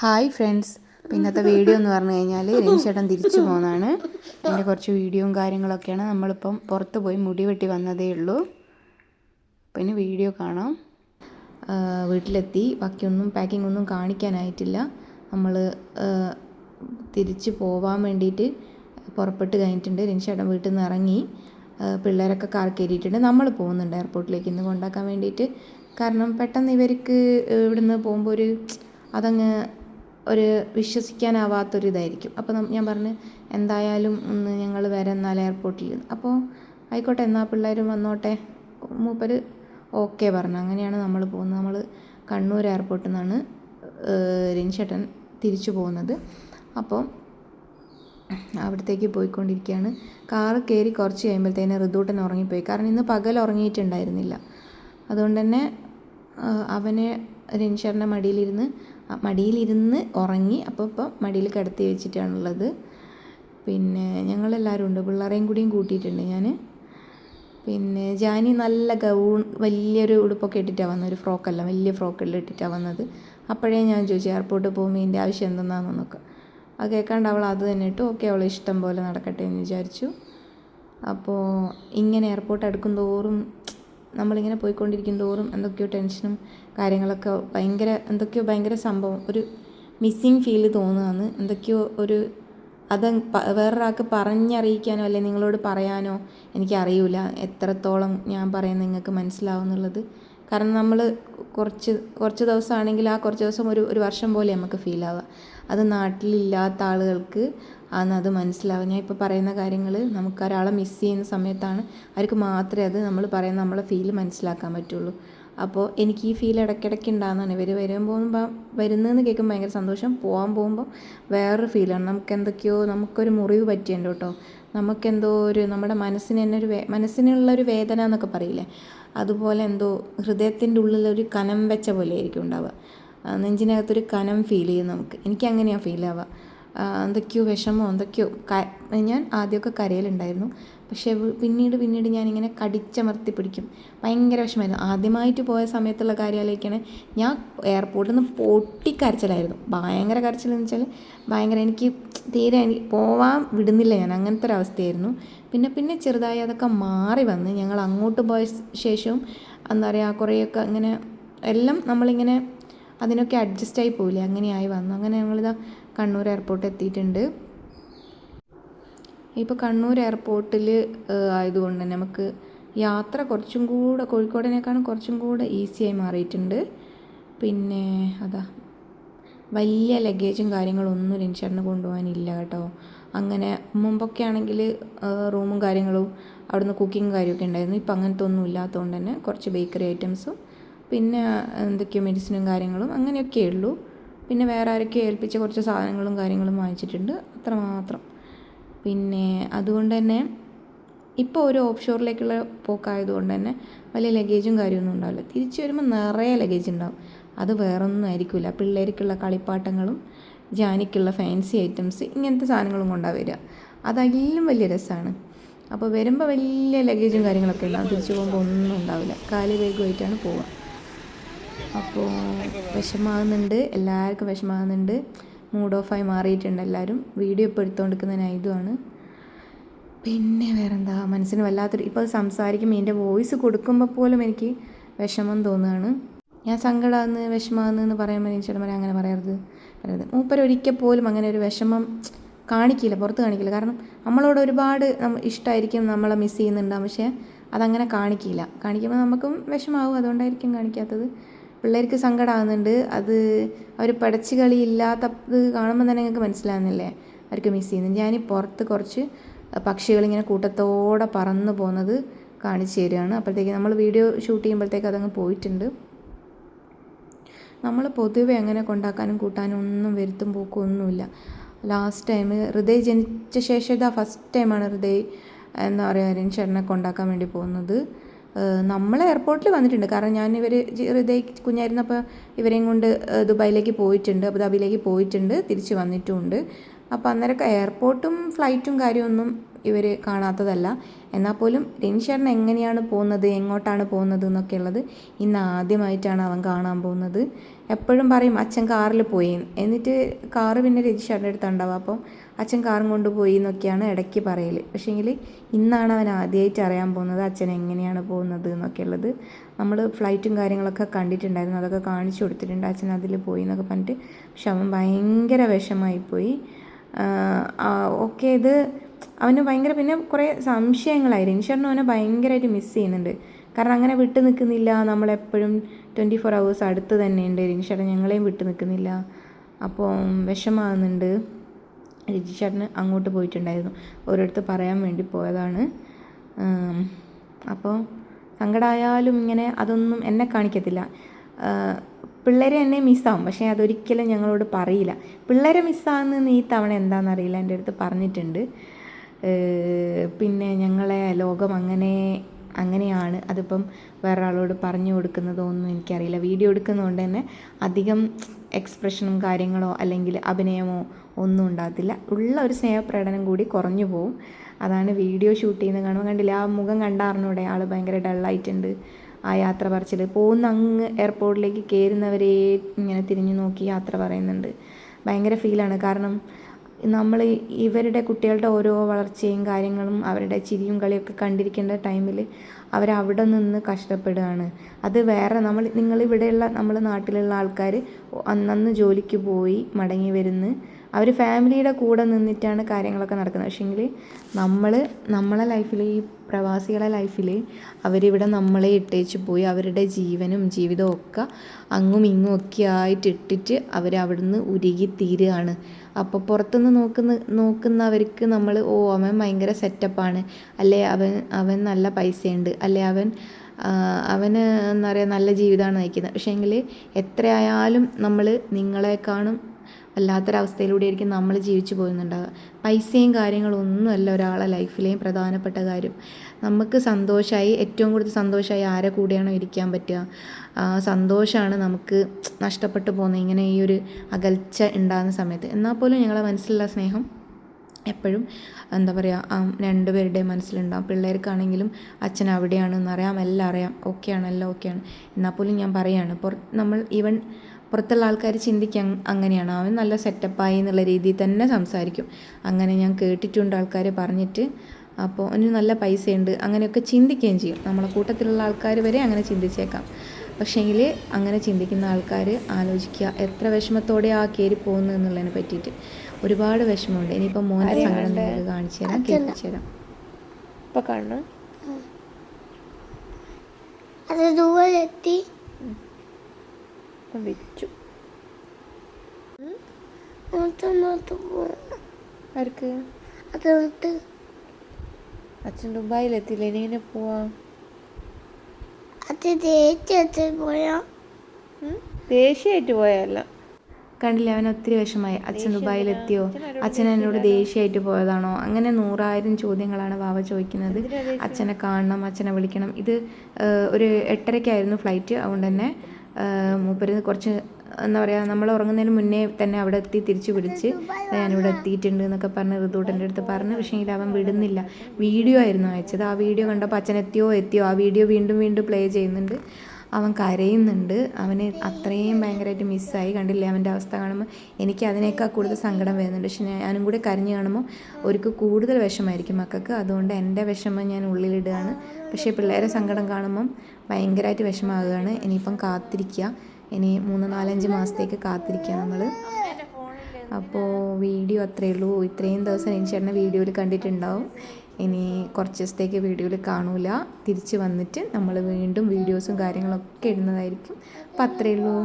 Hi friends. ഇന്നത്തെ video എന്ന് പറഞ്ഞു കഴിഞ്ഞാൽ രഞ്ജേട്ടൻ തിരിച്ചു പോകുന്നതാണ് അതിന്റെ കുറച്ച് വീഡിയോയും കാര്യങ്ങളൊക്കെയാണ് നമ്മളിപ്പം പുറത്ത് പോയി മുടി വെട്ടി വന്നതേ ഉള്ളൂ. പിന്നെ വീഡിയോ കാണാം. വീട്ടിലെത്തി. ബാക്കിയൊന്നും പാക്കിംഗ് ഒന്നും കാണിക്കാനായിട്ടില്ല. നമ്മൾ തിരിച്ചു പോവാൻ വേണ്ടിയിട്ട് പുറപ്പെട്ട് കഴിഞ്ഞിട്ടുണ്ട്. രഞ്ജേട്ടൻ വീട്ടിൽ നിന്ന് ഇറങ്ങി. പിള്ളേരൊക്കെ കാർ കയറിയിട്ടുണ്ട്. നമ്മൾ പോകുന്നുണ്ട് എയർപോർട്ടിലേക്ക് ഇന്ന് കൊണ്ടാക്കാൻ വേണ്ടിയിട്ട്. കാരണം പെട്ടെന്ന് ഇവർക്ക് ഇവിടുന്ന് പോകുമ്പോൾ ഒരു അതങ്ങ് ഒരു വിശ്വസിക്കാനാവാത്തൊരിതായിരിക്കും. അപ്പോൾ ഞാൻ പറഞ്ഞു എന്തായാലും ഒന്ന് ഞങ്ങൾ വരാം എന്നാൽ എയർപോർട്ടിൽ അപ്പോൾ ആയിക്കോട്ടെ എന്നാൽ പിള്ളേരും വന്നോട്ടെ. മൂപ്പർ ഓക്കെ പറഞ്ഞു. അങ്ങനെയാണ് നമ്മൾ പോകുന്നത്. നമ്മൾ കണ്ണൂർ എയർപോർട്ടിൽ നിന്നാണ് രഞ്ജേട്ടൻ തിരിച്ചു പോകുന്നത്. അപ്പോൾ അവിടത്തേക്ക് പോയിക്കൊണ്ടിരിക്കുകയാണ്. കാറ് കയറി കുറച്ച് കഴിയുമ്പോഴത്തേന് ഋതൂട്ടൻ ഉറങ്ങിപ്പോയി. കാരണം ഇന്ന് പകൽ ഉറങ്ങിയിട്ടുണ്ടായിരുന്നില്ല. അതുകൊണ്ട് തന്നെ അവനെ രഞ്ജേട്ടന്റെ മടിയിലിരുന്ന് മടിയിലിരുന്ന് ഉറങ്ങി അപ്പോൾ ഇപ്പം മടിയിൽ കിടത്തി വെച്ചിട്ടാണുള്ളത്. പിന്നെ ഞങ്ങളെല്ലാവരും ഉണ്ട്. പിള്ളേരെയും കൂടിയും കൂട്ടിയിട്ടുണ്ട് ഞാൻ പിന്നെ ജാനി നല്ല ഗൗൺ വലിയൊരു ഉടുപ്പൊക്കെ ഇട്ടിട്ടാണ് വന്നത്. ഒരു ഫ്രോക്കല്ല വലിയ ഫ്രോക്കെല്ലാം ഇട്ടിട്ടാണ് വന്നത്. അപ്പോഴേ ഞാൻ ചോദിച്ചു എയർപോർട്ട് പോകുമ്പോൾ ഇതിന്റെ ആവശ്യം എന്തെന്നാണെന്നൊക്കെ അത് കേൾക്കാണ്ട് അവൾ അത് തന്നെ ഇട്ടു. ഓക്കെ അവൾ ഇഷ്ടം പോലെ നടക്കട്ടെ എന്ന് വിചാരിച്ചു. അപ്പോൾ ഇങ്ങനെ എയർപോർട്ട് അടുക്കും തോറും നമ്മളിങ്ങനെ പോയിക്കൊണ്ടിരിക്കും തോറും എന്തൊക്കെയോ ടെൻഷനും കാര്യങ്ങളൊക്കെ ഭയങ്കര എന്തൊക്കെയോ ഭയങ്കര സംഭവം. ഒരു മിസ്സിങ് ഫീൽ തോന്നുകയാണ്. എന്തൊക്കെയോ ഒരു അത് വേറൊരാൾക്ക് പറഞ്ഞറിയിക്കാനോ അല്ലെ നിങ്ങളോട് പറയാനോ എനിക്കറിയില്ല എത്രത്തോളം ഞാൻ പറയുന്നത് നിങ്ങൾക്ക് മനസ്സിലാവും എന്നുള്ളത് കാരണം നമ്മൾ കുറച്ച് കുറച്ച് ദിവസമാണെങ്കിൽ ആ കുറച്ച് ദിവസം ഒരു ഒരു വർഷം പോലെ നമുക്ക് ഫീൽ ആവുക. അത് നാട്ടിലില്ലാത്ത ആളുകൾക്ക് ആണ് അത് മനസ്സിലാവുക. ഞാൻ ഇപ്പോൾ പറയുന്ന കാര്യങ്ങൾ നമുക്ക് ഒരാളെ മിസ് ചെയ്യുന്ന സമയത്താണ് അവർക്ക് മാത്രമേ അത് നമ്മൾ പറയുന്ന നമ്മളെ ഫീൽ മനസ്സിലാക്കാൻ പറ്റുള്ളൂ. അപ്പോൾ എനിക്ക് ഈ ഫീൽ ഇടയ്ക്കിടയ്ക്ക് ഉണ്ടാകുന്നതാണ് ഇവർ വരുമ്പോൾ വരുന്നതെന്ന് കേൾക്കുമ്പോൾ ഭയങ്കര സന്തോഷം. പോകാൻ പോകുമ്പോൾ വേറൊരു ഫീലാണ് നമുക്ക് എന്തൊക്കെയോ നമുക്കൊരു മുറിവ് പറ്റിയുണ്ട് കേട്ടോ. നമുക്കെന്തോ ഒരു നമ്മുടെ മനസ്സിന് തന്നെ ഒരു വേ മനസ്സിനുള്ളൊരു വേദന എന്നൊക്കെ പറയില്ലേ? അതുപോലെ എന്തോ ഹൃദയത്തിന്റെ ഉള്ളിലൊരു കനം വെച്ച പോലെ ആയിരിക്കും ഉണ്ടാവുക നെഞ്ചിനകത്തൊരു കനം ഫീൽ ചെയ്യും നമുക്ക്. എനിക്ക് അങ്ങനെയാണ് ഫീൽ ആവുക. എന്തൊക്കെയോ വിഷമോ എന്തൊക്കെയോ ഞാൻ ആദ്യമൊക്കെ കരയിലുണ്ടായിരുന്നു. പക്ഷേ പിന്നീട് പിന്നീട് ഞാനിങ്ങനെ കടിച്ചമർത്തി പിടിക്കും. ഭയങ്കര വിഷമമായിരുന്നു. ആദ്യമായിട്ട് പോയ സമയത്തുള്ള കാര്യം ആലോചിക്കണേ ഞാൻ എയർപോർട്ടിൽ നിന്ന് പൊട്ടിക്കരച്ചിലായിരുന്നു. ഭയങ്കര കരച്ചിലെന്ന് വെച്ചാൽ ഭയങ്കര എനിക്ക് തീരെ എനിക്ക് പോവാൻ വിടുന്നില്ല ഞാൻ. അങ്ങനത്തെ ഒരു അവസ്ഥയായിരുന്നു പിന്നെ പിന്നെ ചെറുതായി അതൊക്കെ മാറി വന്ന് ഞങ്ങൾ അങ്ങോട്ട് പോയ ശേഷവും എന്താ പറയുക കുറേയൊക്കെ ഇങ്ങനെ എല്ലാം നമ്മളിങ്ങനെ അതിനൊക്കെ അഡ്ജസ്റ്റ് ആയി പോയില്ലേ? അങ്ങനെയായി വന്നു. അങ്ങനെ ഞങ്ങളിതാ കണ്ണൂർ എയർപോർട്ട് എത്തിയിട്ടുണ്ട്. ഇപ്പോൾ കണ്ണൂർ എയർപോർട്ടിൽ ആയതുകൊണ്ട് തന്നെ നമുക്ക് യാത്ര കുറച്ചും കൂടെ കോഴിക്കോടിനേക്കാളും കുറച്ചും കൂടെ ഈസിയായി മാറിയിട്ടുണ്ട്. പിന്നെ അതാ വലിയ ലഗേജും കാര്യങ്ങളൊന്നും രഞ്ജേട്ടന് കൊണ്ടുപോകാനില്ല കേട്ടോ. അങ്ങനെ മുമ്പൊക്കെ ആണെങ്കിൽ റൂമും കാര്യങ്ങളും അവിടുന്ന് കുക്കിംഗ് കാര്യമൊക്കെ ഉണ്ടായിരുന്നു. ഇപ്പം അങ്ങനത്തെ ഒന്നും ഇല്ലാത്തതുകൊണ്ട് തന്നെ കുറച്ച് ബേക്കറി ഐറ്റംസും പിന്നെ എന്തൊക്കെയോ മെഡിസിനും കാര്യങ്ങളും അങ്ങനെയൊക്കെ ഉള്ളൂ. പിന്നെ വേറെ ആരൊക്കെ ഏൽപ്പിച്ച കുറച്ച് സാധനങ്ങളും കാര്യങ്ങളും വാങ്ങിച്ചിട്ടുണ്ട്. അത്രമാത്രം പിന്നെ അതുകൊണ്ട് തന്നെ ഇപ്പോൾ ഒരു ഓഫ് ഷോറിലേക്കുള്ള പോക്കായതുകൊണ്ട് തന്നെ വലിയ ലഗേജും കാര്യമൊന്നും ഉണ്ടാവില്ല. തിരിച്ചു വരുമ്പോൾ നിറയെ ലഗേജ് ഉണ്ടാവും. അത് വേറൊന്നും ആയിരിക്കില്ല പിള്ളേർക്കുള്ള കളിപ്പാട്ടങ്ങളും ജാനിക്കുള്ള ഫാൻസി ഐറ്റംസ് ഇങ്ങനത്തെ സാധനങ്ങളും കൊണ്ടാണ് വരിക. അതതിലും വലിയ രസമാണ് അപ്പോൾ വരുമ്പോൾ വലിയ ലഗേജും കാര്യങ്ങളൊക്കെ ഉണ്ടാവും. തിരിച്ചു പോകുമ്പോൾ ഒന്നും ഉണ്ടാവില്ല. കാലി വേഗമായിട്ടാണ് പോവുക. അപ്പോൾ വിഷമാകുന്നുണ്ട് എല്ലാവർക്കും വിഷമാകുന്നുണ്ട് മൂഡ് ഓഫായി മാറിയിട്ടുണ്ട് എല്ലാവരും. വീഡിയോ ഇപ്പോൾ എടുത്തുകൊണ്ടിരിക്കുന്ന നൈതുമാണ് പിന്നെ വേറെന്താ? മനസ്സിന് വല്ലാത്തൊരു ഇപ്പോൾ സംസാരിക്കുമ്പോൾ എന്റെ വോയിസ് കൊടുക്കുമ്പോൾ പോലും എനിക്ക് വിഷമം തോന്നുകയാണ്. ഞാൻ സങ്കടമാകുന്നു വിഷമാകുന്നു എന്ന് പറയുമ്പോൾ എനിക്ക് ചേട്ടന്മാരെ അങ്ങനെ പറയരുത്. പറയരുത്. മൂപ്പരൊരിക്കൽ പോലും അങ്ങനെ ഒരു വിഷമം കാണിക്കില്ല പുറത്ത് കാണിക്കില്ല. കാരണം നമ്മളോട് ഒരുപാട് ഇഷ്ടമായിരിക്കും നമ്മളെ മിസ് ചെയ്യുന്നുണ്ടാകും പക്ഷേ അതങ്ങനെ കാണിക്കില്ല. കാണിക്കുമ്പോൾ നമുക്കും വിഷമാവും. അതുകൊണ്ടായിരിക്കും കാണിക്കാത്തത്. പിള്ളേർക്ക് സങ്കടമാകുന്നുണ്ട് അത് അവർ പഠിച്ച് കളി ഇല്ലാത്തത് കാണുമ്പോൾ തന്നെ നിങ്ങൾക്ക് മനസ്സിലാകുന്നില്ലേ അവർക്ക് മിസ് ചെയ്യുന്നു. ഞാൻ പുറത്ത് കുറച്ച് പക്ഷികളിങ്ങനെ കൂട്ടത്തോടെ പറന്ന് പോകുന്നത് കാണിച്ചു തരികയാണ് അപ്പോഴത്തേക്ക് നമ്മൾ വീഡിയോ ഷൂട്ട് ചെയ്യുമ്പോഴത്തേക്ക് അതങ്ങ് പോയിട്ടുണ്ട്. നമ്മൾ പൊതുവെ അങ്ങനെ കൊണ്ടാക്കാനും കൂട്ടാനും ഒന്നും വരുത്തും പോക്കും ഒന്നുമില്ല ലാസ്റ്റ് ടൈം ഹൃദയ് ജനിച്ച ശേഷം ഇതാ ഫസ്റ്റ് ടൈമാണ് ഹൃദയ എന്താ പറയുക രഞ്ജേട്ടനെ കൊണ്ടാക്കാൻ വേണ്ടി പോകുന്നത്. നമ്മൾ എയർപോർട്ടിൽ വന്നിട്ടുണ്ട്. കാരണം ഞാൻ ഇവർ ഹൃദയ കുഞ്ഞായിരുന്നപ്പോൾ ഇവരെയും കൊണ്ട് ദുബായിലേക്ക് പോയിട്ടുണ്ട്. അബുദാബിയിലേക്ക് പോയിട്ടുണ്ട്. തിരിച്ച് വന്നിട്ടുമുണ്ട്. അപ്പോൾ അന്നേരമൊക്കെ എയർപോർട്ടും ഫ്ലൈറ്റും കാര്യമൊന്നും ഇവർ കാണാത്തതല്ല. എന്നാൽ പോലും രഞ്ജേട്ടൻ എങ്ങനെയാണ് പോകുന്നത് എങ്ങോട്ടാണ് പോകുന്നത് എന്നൊക്കെ ഉള്ളത് ഇന്ന് ആദ്യമായിട്ടാണ് അവൻ കാണാൻ പോകുന്നത്. എപ്പോഴും പറയും അച്ഛൻ കാറിൽ പോയി. എന്നിട്ട് കാറ് പിന്നെ രജിഷാറിന്റെ അടുത്ത് ഉണ്ടാവുക അപ്പം അച്ഛൻ കാറും കൊണ്ടുപോയി എന്നൊക്കെയാണ് ഇടയ്ക്ക് പറയൽ പക്ഷേങ്കിൽ ഇന്നാണ് അവൻ ആദ്യമായിട്ട് അറിയാൻ പോകുന്നത് അച്ഛൻ എങ്ങനെയാണ് പോകുന്നത് എന്നൊക്കെ ഉള്ളത്. നമ്മൾ ഫ്ലൈറ്റും കാര്യങ്ങളൊക്കെ കണ്ടിട്ടുണ്ടായിരുന്നു. അതൊക്കെ കാണിച്ചു കൊടുത്തിട്ടുണ്ട്. അച്ഛൻ അതിൽ പോയി എന്നൊക്കെ പറഞ്ഞിട്ട്. പക്ഷെ അവൻ ഭയങ്കര വിഷമായിപ്പോയി ഓക്കെ ഇത് അവന് ഭയങ്കര പിന്നെ കുറേ സംശയങ്ങളായിരുന്നു. ഇൻഷറിന് അവനെ ഭയങ്കരമായിട്ട് മിസ് ചെയ്യുന്നുണ്ട്. കാരണം അങ്ങനെ വിട്ടു നിൽക്കുന്നില്ല. നമ്മളെപ്പോഴും ട്വന്റി ഫോർ ഹവേഴ്സ് അടുത്ത് തന്നെയുണ്ട് രഞ്ഷേട്ടൻ ഞങ്ങളെയും വിട്ടു നിൽക്കുന്നില്ല. അപ്പോൾ വിഷമാകുന്നുണ്ട് രജിഷേട്ടന് അങ്ങോട്ട് പോയിട്ടുണ്ടായിരുന്നു. ഓരോരുത്തർ പറയാൻ വേണ്ടി പോയതാണ്. അപ്പോൾ സങ്കടമായാലും ഇങ്ങനെ അതൊന്നും എന്നെ കാണിക്കത്തില്ല. പിള്ളേരെ എന്നെ മിസ്സാവും പക്ഷേ അതൊരിക്കലും ഞങ്ങളോട് പറയില്ല. പിള്ളേരെ മിസ്സാകുന്നതെന്ന് ഈ തവണ എന്താണെന്നറിയില്ല എന്റെ അടുത്ത് പറഞ്ഞിട്ടുണ്ട്. പിന്നെ ഞങ്ങളെ ലോകം അങ്ങനെ അങ്ങനെയാണ്. അതിപ്പം വേറെ ആളോട് പറഞ്ഞു കൊടുക്കുന്നതോ ഒന്നും എനിക്കറിയില്ല. വീഡിയോ എടുക്കുന്നതുകൊണ്ട് തന്നെ അധികം എക്സ്പ്രഷനും കാര്യങ്ങളോ അല്ലെങ്കിൽ അഭിനയമോ ഒന്നും ഉണ്ടാകത്തില്ല. ഉള്ള ഒരു സ്നേഹപ്രകടനം കൂടി കുറഞ്ഞു പോവും. അതാണ് വീഡിയോ ഷൂട്ട് ചെയ്യുന്നത് കാണുമ്പോൾ കണ്ടില്ല? ആ മുഖം കണ്ടാറിനൂടെ ആൾ ഭയങ്കര ഡള്ളായിട്ടുണ്ട്. ആ യാത്ര പറച്ചിൽ പോകുന്ന അങ്ങ് എയർപോർട്ടിലേക്ക് കയറുന്നവരെ ഇങ്ങനെ തിരിഞ്ഞു നോക്കി യാത്ര പറയുന്നുണ്ട്. ഭയങ്കര ഫീലാണ് കാരണം നമ്മൾ ഇവരുടെ കുട്ടികളുടെ ഓരോ വളർച്ചയും കാര്യങ്ങളും അവരുടെ ചിരിയും കളിയൊക്കെ കണ്ടിരിക്കേണ്ട ടൈമിൽ അവരവിടെ നിന്ന് കഷ്ടപ്പെടുകയാണ്. അത് വേറെ നമ്മൾ നിങ്ങളിവിടെയുള്ള നമ്മൾ നാട്ടിലുള്ള ആൾക്കാർ അന്നന്ന് ജോലിക്ക് പോയി മടങ്ങി വരുന്ന് അവർ ഫാമിലിയുടെ കൂടെ നിന്നിട്ടാണ് കാര്യങ്ങളൊക്കെ നടക്കുന്നത്. പക്ഷേങ്കിൽ നമ്മൾ നമ്മളെ ലൈഫിൽ ഈ പ്രവാസികളെ ലൈഫിൽ അവരിവിടെ നമ്മളെ ഇട്ടേച്ച് പോയി അവരുടെ ജീവനും ജീവിതവും ഒക്കെ അങ്ങും ഇങ്ങും ഒക്കെ ആയിട്ട് ഇട്ടിട്ട് അവർ അവിടുന്ന് ഉരുകി തീരുകയാണ് അപ്പോൾ പുറത്തുനിന്ന് നോക്കുന്ന നോക്കുന്നവർക്ക് നമ്മൾ ഓ അവൻ ഭയങ്കര സെറ്റപ്പാണ്. അല്ലെ അവൻ അവൻ നല്ല പൈസയുണ്ട്. അല്ലെ അവൻ അവന് എന്താ പറയുക നല്ല ജീവിതമാണ് നയിക്കുന്നത്. പക്ഷേങ്കിൽ എത്രയായാലും നമ്മൾ നിങ്ങളെക്കാളും വല്ലാത്തൊരവസ്ഥയിലൂടെ ആയിരിക്കും നമ്മൾ ജീവിച്ചു പോകുന്നുണ്ടാവുക പൈസയും കാര്യങ്ങളും ഒന്നുമല്ല ഒരാളെ ലൈഫിലെയും പ്രധാനപ്പെട്ട കാര്യം. നമുക്ക് സന്തോഷമായി ഏറ്റവും കൂടുതൽ സന്തോഷമായി ആരെ കൂടെയാണോ ഇരിക്കാൻ പറ്റുക? സന്തോഷമാണ് നമുക്ക് നഷ്ടപ്പെട്ടു പോകുന്നത് ഇങ്ങനെ ഈ ഒരു അകൽച്ച ഉണ്ടാകുന്ന സമയത്ത്. എന്നാൽ പോലും ഞങ്ങളെ മനസ്സിലുള്ള സ്നേഹം എപ്പോഴും എന്താ പറയുക രണ്ടുപേരുടെയും മനസ്സിലുണ്ടാവും. പിള്ളേർക്കാണെങ്കിലും അച്ഛൻ അവിടെയാണെന്ന് അറിയാം എല്ലാം അറിയാം. ഓക്കെയാണ് എല്ലാം ഓക്കെയാണ്. എന്നാൽ പോലും ഞാൻ പറയുകയാണ് പുറ നമ്മൾ ഈവൻ പുറത്തുള്ള ആൾക്കാർ ചിന്തിക്കാൻ അങ്ങനെയാണ്. അവൻ നല്ല സെറ്റപ്പായി എന്നുള്ള രീതിയിൽ തന്നെ സംസാരിക്കും. അങ്ങനെ ഞാൻ കേട്ടിട്ടുണ്ട് ആൾക്കാർ പറഞ്ഞിട്ട്. അപ്പോൾ അവന് നല്ല പൈസയുണ്ട്. അങ്ങനെയൊക്കെ ചിന്തിക്കുകയും ചെയ്യും. നമ്മളെ കൂട്ടത്തിലുള്ള ആൾക്കാർ വരെ അങ്ങനെ ചിന്തിച്ചേക്കാം. പക്ഷേങ്കിൽ അങ്ങനെ ചിന്തിക്കുന്ന ആൾക്കാർ ആലോചിക്കുക. എത്ര വിഷമത്തോടെ ആ കയറി പോകുന്നു എന്നുള്ളതിനെ പറ്റിയിട്ട്. ഒരുപാട് വിഷമമുണ്ട്. ഇനിയിപ്പോൾ മോനെ സങ്കടം നിങ്ങൾക്ക് കാണിച്ചു തരാം. കേൾപ്പിച്ചു തരാം. ഇപ്പോൾ കാണണം. അത് ദൂരെത്തി ഇപ്പം വെച്ചു. ആർക്ക്? അച്ഛൻ ദുബായിലെത്തില്ല? ഇനി ഇങ്ങനെ പോവാ. ദേഷ്യമായിട്ട് പോയല്ല കണ്ടില്ലേ അവൻ ഒത്തിരി വിഷമായി അച്ഛൻ ദുബായിലെത്തിയോ? അച്ഛൻ എന്നോട് ദേഷ്യമായിട്ട് പോയതാണോ? അങ്ങനെ നൂറായിരം ചോദ്യങ്ങളാണ് വാവ ചോദിക്കുന്നത്. അച്ഛനെ കാണണം അച്ഛനെ വിളിക്കണം. ഇത് ഒരു എട്ടരയ്ക്കായിരുന്നു ഫ്ലൈറ്റ്. അതുകൊണ്ട് തന്നെ മൂപ്പര് കുറച്ച് എന്താ പറയുക നമ്മൾ ഉറങ്ങുന്നതിന് മുന്നേ തന്നെ അവിടെ എത്തി തിരിച്ച് "ദേ ഞാനിവിടെ എത്തിയിട്ടുണ്ട് എന്നൊക്കെ പറഞ്ഞ് ഋതൂട്ടന്റെ അടുത്ത് പറഞ്ഞ്. പക്ഷേ അവൻ വിടുന്നില്ല. വീഡിയോ ആയിരുന്നു അയച്ചത്. ആ വീഡിയോ കണ്ടപ്പോൾ അച്ഛൻ എത്തിയോ എത്തിയോ. ആ വീഡിയോ വീണ്ടും വീണ്ടും പ്ലേ ചെയ്യുന്നുണ്ട്. അവൻ കരയുന്നുണ്ട്. അവന് അത്രയും ഭയങ്കരമായിട്ട് മിസ്സായി കണ്ടില്ലേ? അവന്റെ അവസ്ഥ കാണുമ്പോൾ എനിക്ക് അതിനേക്കാൾ കൂടുതൽ സങ്കടം വരുന്നുണ്ട്. പക്ഷെ ഞാനും കൂടെ കരഞ്ഞു കാണുമ്പോൾ അവർക്ക് കൂടുതൽ വിഷമായിരിക്കും മക്കൾക്ക്. അതുകൊണ്ട് എന്റെ വിഷമം ഞാൻ ഉള്ളിലിടുകയാണ്. പക്ഷേ പിള്ളേരെ സങ്കടം കാണുമ്പം ഭയങ്കരമായിട്ട് വിഷമാകുകയാണ് ഇനിയിപ്പം കാത്തിരിക്കുക. ഇനി മൂന്ന് നാലഞ്ച് മാസത്തേക്ക് കാത്തിരിക്കുക നമ്മൾ. അപ്പോൾ വീഡിയോ അത്രയേ ഉള്ളൂ. ഇത്രയും ദിവസം എനിക്ക് വീഡിയോയിൽ കണ്ടിട്ടുണ്ടാവും. ഇനി കുറച്ച് ദിവസത്തേക്ക് വീഡിയോയിൽ കാണൂല. തിരിച്ച് വന്നിട്ട് നമ്മൾ വീണ്ടും വീഡിയോസും കാര്യങ്ങളൊക്കെ ഇടുന്നതായിരിക്കും. അപ്പം അത്രയേ ഉള്ളൂ.